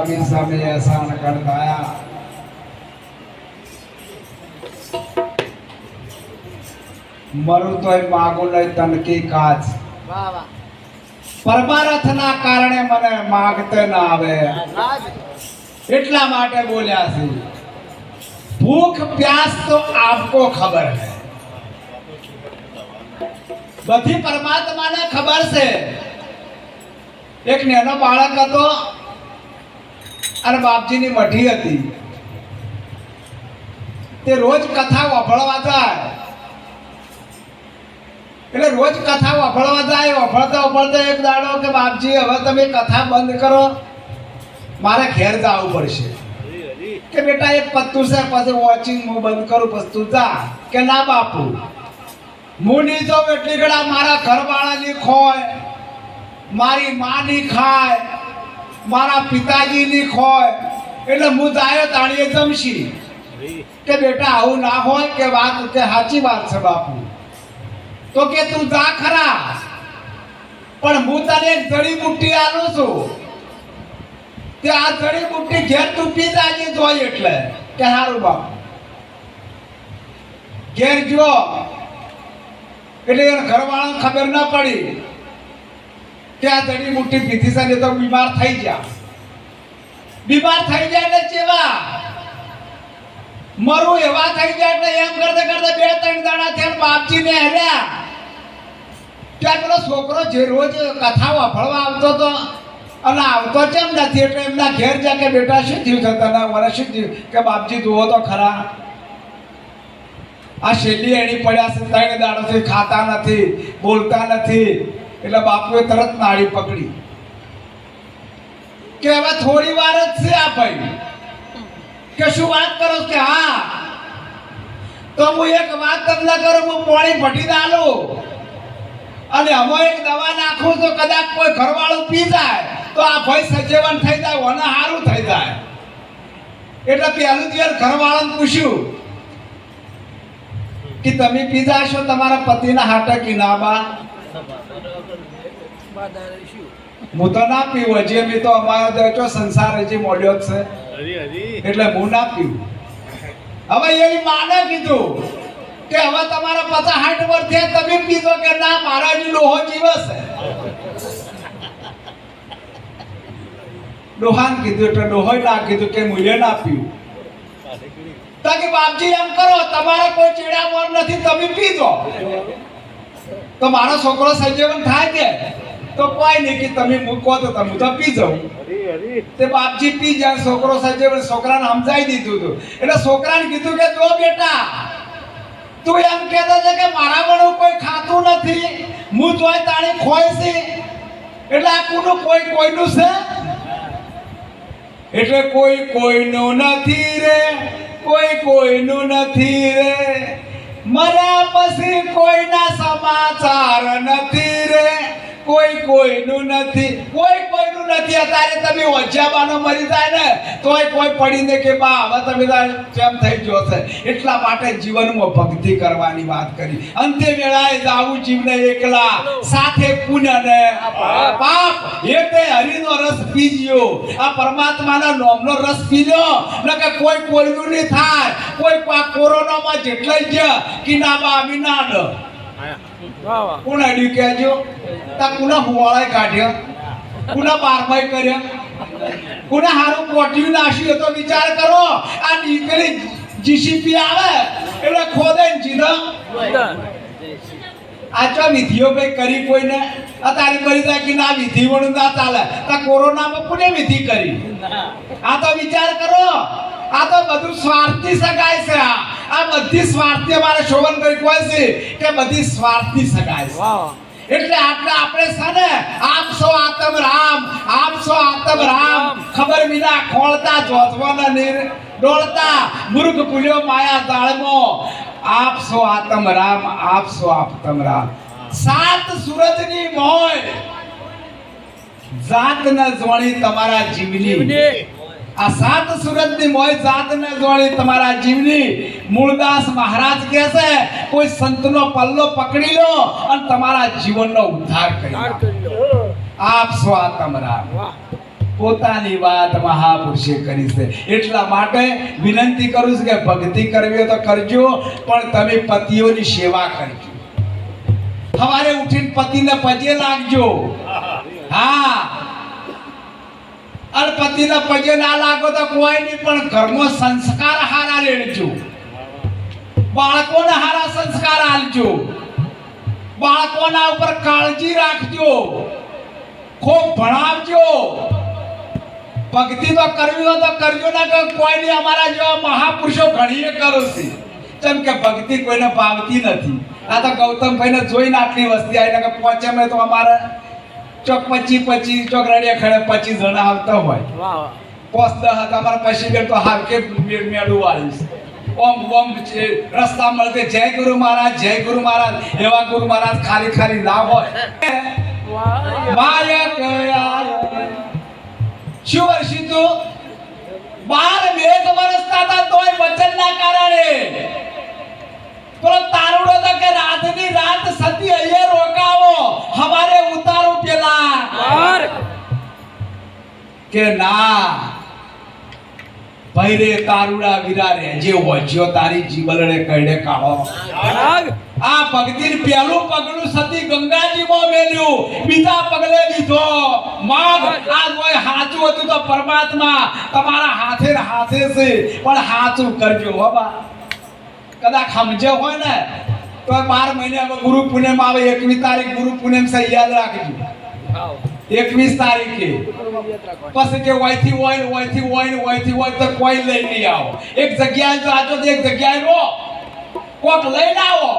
કબીર સામે એહસાન કરતાયા મરું તોય માગો નહીં તનકી કાચ પરમારથના કારણે મને માગતે ના આવે. એટલા માટે બોલ્યા છે. ભૂખ પ્યાસ તો આપકો ખબર હે. બધી પરમાત્માને ખબર છે. એક નેનો બાળક હતો અને બાપજીની મઠી હતી. તે રોજ કથા વફળવા જાય. એટલે રોજ કથા વફળવા જાય વફળતા વફળતા એક દાડો કે બાપજી, હવે તમે કથા બંધ કરો. મારે ઘેર જવું પડશે. કે બેટા, એક પત્તું છે, પછી વોચિંગ હું બંધ કરું, પછી જા. કે ના બાપુ, હું નહીં તો એટલી ઘડા મારા ઘરવાળાની ખોય, મારી માની ખાય. મારા પિતાજીની ખોય. એટલે હું જાય તાણીએ જમશી. કે બેટા, આવું ના હોય કે વાત કે સાચી વાત છે બાપુ. તો કે તું જા ખરા. પણ હું તને એક જડીબુટ્ટી આલું છું. કે આ જડીબુટ્ટી ઘેર તું પી જાજે જોઈ એટલે. કે સારું બાપ. ઘેર જો એટલે ઘરવાળાને ખબર ના પડી. કે આ મુઠ્ઠી પીધી છે તો બીમાર થઈ જા બીમાર થઈ જાય એટલે ચેવા મરું એવા થઈ જાય એટલે એમ કરતા કરતા બે ત્રણ દાડા થયા બાપજી ને હેર્યા. ત્યાં પેલો છોકરો જે રોજ કથા વાફળવા આવતો હતો અને આવતો કેમ નથી એટલે એમના ઘેર જા કે બેટા શું થયું છે તને? મને શું થયું? કે બાપજી જુઓ તો ખરા. આ શેલી એની પડ્યા છે, ત્રણ દાડોથી ખાતા નથી, બોલતા નથી. એટલે બાપુએ તરત નાળી પકડી. કે હવે થોડી વાર જ છે આ ભાઈ. કે શું વાત કરો કે હા. તો હું એક વાત તમને કરું, હું પાણી ભટી ડાલું. અને અમે એક દવા નાખું તો કદાચ કોઈ ઘરવાળું પી જાય, તો આ ભાઈ સજેવન થઈ જાય અને સારું થઈ જાય. એટલે પહેલું દિવસ ઘરવાળાને પૂછ્યું કે તમે પી જાશો તમારા પતિના હાટે કે ના હું તો ના પીવું હજી અમે તો અમારો તો સંસાર હજી મોડ્યો છે. એટલે હું ના પીવું. હવે એ માને કીધું કે હવે તમારા પચાસ સાઠ વર્ષ થયા તમે પીધો કે ના મારા હજી લોહો જીવે છે. ડોહાન કીધું એટલે ડોહોય ના કીધું કે મૂલ્ય ના પીવું. તો કે બાપજી એમ કરો તમારે કોઈ ચીડા મોર નથી તમે પીધો. તો મારો છોકરો સંજીવન થાય કે? તો કોઈ નહીં કે તમે મૂકો તો તમે તો પી જાઉં તે બાપજી પી જાય છોકરો સાહેબ છોકરાને સમજાવી દીધું હતું એટલે છોકરાને કીધું કે જો બેટા તું એમ કહેતો છે કે મારા વડું કોઈ ખાતું નથી. હું જોઈ તાણી ખોય છે. એટલે આ કુનું કોઈ કોઈનું છે? એટલે કોઈ કોઈનું નથી રે કોઈ કોઈનું નથી રે. મર્યા પછી કોઈના સમાચાર નથી રે. કોઈ કોઈનું નથી, કોઈ કોઈનું નથી. અત્યારે તમે ઓછાબાનો મરી જાય ને, તોય કોઈ પડીને કે બા, હવે તમે કેમ થઈ ગયો છે. એટલા માટે જીવનમાં ભક્તિ કરવાની વાત કરી. અંતે વેળાએ જાવું જીવને એકલા સાથે પુણ્ય ને પાપ, એ તે હરિનો રસ પીજ્યો આ પરમાત્માના નોમનો રસ પીજો કે કોઈ કોઈનું નહીં થાય. કોઈ કોરોનામાં જેટલા ગયા, કિનાબા વિનાડ અડ્યું કહેજો તા કુના હુવાળાએ કાઢ્યો. કુના બારમાઈ કર્યો. કુના હારું પોટ્યું નાખ્યું તો વિચાર કરો. આ નીકળી જીસીપી આવે એટલે ખોદે ને આચો વિધિઓ ભાઈ કરી કોઈને? આ તારી કરી દે કે ના વિધિ વણું ના ચાલે. તા કોરોનામાં કોને વિધિ કરી? આ તો વિચાર કરો. આ તો બધું સ્વાર્થી સગાય છે આ. આ બધી સ્વાર્થી અમારે શોભન કરી કોઈ છે કે બધી સ્વાર્થી સગાય છે. એટલે આટલા આપણે છે ને આપ સો આતમ રામ આપ સો આતમ રામ. ખબર વિના ખોળતા જોતવાના નીર ડોળતા મૃગ પુલ્યો માયા દાળમો આપ સો આતમ રામ આપ સો આતમ રામ. સાત સૂરજની મોય. જાત ન જોણી તમારા જીવની. આ સાત સુરતની મોય જાત ને જોડી તમારા જીવની મૂળદાસ મહારાજ કહે છે કોઈ સંતનો પલ્લો પકડી લો અને તમારા જીવનનો ઉદ્ધાર કરી લો. આપશો આ પોતાની વાત મહાપુરુષે કરી છે. એટલા માટે વિનંતી કરું છું કે ભક્તિ કરવી તો કરજો પણ તમે પતિઓની સેવા કરજો. સવારે ઉઠીને પતિને પજે લાગજો. હા અને પતિને પજે ના લાગો તો કોઈ નહીં, પણ ઘરમાં સંસ્કાર હારા લેજો. બાળકોને હારા સંસ્કાર આલજો બાળકોના ઉપર કાળજી રાખજો. ખૂબ ભણાવજો. ભક્તિ તો કરવી હોય તો કરજો ના કે કોઈ નહીં અમારા જેવા મહાપુરુષો ઘણીએ કરો છે. કેમ કે ભક્તિ કોઈને ભાવતી નથી. આ તો ગૌતમભાઈને જોઈને આટલી વસ્તી આવી કે પહોંચે મેં તો અમારે ચોક પચી પચી ચોક રડિયા ખડે પચીસ જણા આવતા હોય. પોસ દહ હતા અમારા પછી બેન તો હાર કે મેળું વાળીશ ઓમ ઓમ રસ્તા મળતે. જય ગુરુ મહારાજ જય ગુરુ મહારાજ. એવા ગુરુ મહારાજ ખાલી ખાલી ના હોય. વાહ. માય કયા શું વર્ષી તું બાર બે વરસતા હતા તોય વચનના કારણે. પેલો તારુડો તો કે રાતની રાત સતી અહીંયા રોકાવો. હવારે ઉતારો પેલા. બાર કે ના. ભૈરે તારુડા વીરા રેજે વજ્યો તારી જીવલડે કઈડે કાઢો આ ભક્તિન પહેલું પગલું સતી ગંગાજીમાં મેલ્યું. બીજા પગલે લીધો. માગ. આ કોઈ હાચું હતું તો પરમાત્મા તમારા હાથે હાથે છે. પણ હાચું કરજો હો બા. કદાચ સમજે હોય ને તો બાર મહિને ગુરુ પૂનમ આવે એકવીસ તારીખ ગુરુ પૂનમ છે યાદ રાખજો. એકવીસ તારીખે. પછી કે વયથી હોય વયથી હોય વયથી હોય તો કોઈ લઈ નહીં આવો. એક જગ્યાએ જાજો આજો એક જગ્યાએ રો કોક લઈને આવો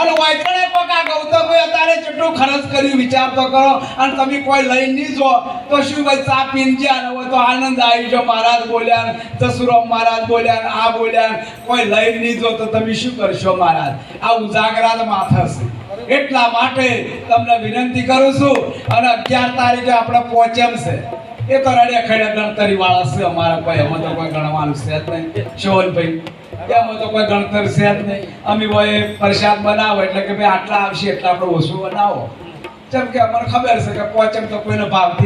અને વૈકણે કોક આ ગૌતમભાઈ અત્યારે કેટલું ખર્ચ કર્યું, વિચાર તો કરો. અને તમે કોઈ લઈને નહીં જો, તો શું ભાઈ, ચા પીને જ્યાં હોય તો આનંદ આવી જો મહારાજ બોલ્યા ને, જસુરામ મહારાજ બોલ્યા આ બોલ્યા કોઈ લઈ નહીં જો, તો તમે શું કરશો મહારાજ? આ ઉજાગરા માથા છે એટલા માટે તમને વિનંતી કરું છું, અને અગિયાર તારીખે આપણે પહોંચેમ છે. એ તો રડે ખડે ગણતરી વાળા છે અમારા કોઈ, અમે તો કોઈ ગણવાનું છે જ નહીં. શોભનભાઈ એમાં તો કોઈ ગણતર છે જ નહીં. અમે હોય પ્રસાદ બનાવો એટલે કે ભાઈ આટલા આવશે એટલા આપણે ઓછું બનાવો. જેમ કે અમને ખબર છે કે પોચમ તો કોઈને ભાવથી